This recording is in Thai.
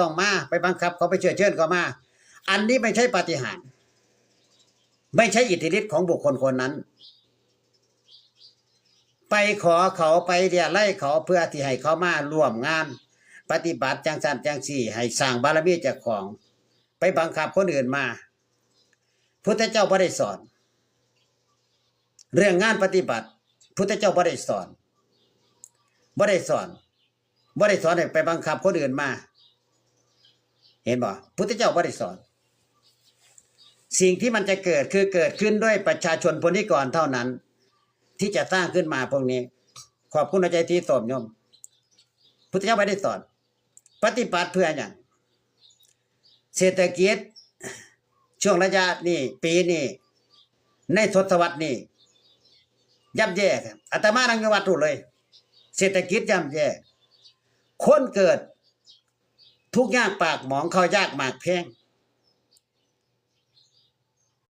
ต้องมาไปบังคับ เขาไปเชิญเชิญเขามา อันนี้ไม่ใช่ปาฏิหาริย์ไม่ใช่อิทธิฤทธิ์ของบุคคลคนนั้น ไปขอเขาไปเรียไล่เขาเพื่อที่ให้เขามาร่วมงาน ปฏิบัติจังสันจังสี่ ให้สร้างบารมีเจากของ ไปบังคับคนอื่นมาพุทธเจ้าบ่ได้สอน เรื่องงานปฏิบัติ พุทธเจ้าบ่ได้สอนบ่ได้สอนบ่ได้สอนให้ไปบังคับคนอื่นมา เห็นบ่พุทธเจ้าบ่ได้สอน สิ่งที่มันจะเกิดคือเกิดขึ้นด้วยประชาชนพลนิกรเท่านั้น ที่จะสร้างขึ้นมาพวกนี้ ขอบคุณอาจารย์ที่สมยม พุทธเจ้าไม่ได้สอน ปฏิบัติเพื่ออย่างเศรษฐกิจช่วงระยะนี้ปีนี้ในทศวรรษนี้ย่ำแย่ครับอาตมานังจังหวัดรู้เลย เศรษฐกิจย่ำแย่คนเกิด ทุกยากปากหมองเขายากหมากแพง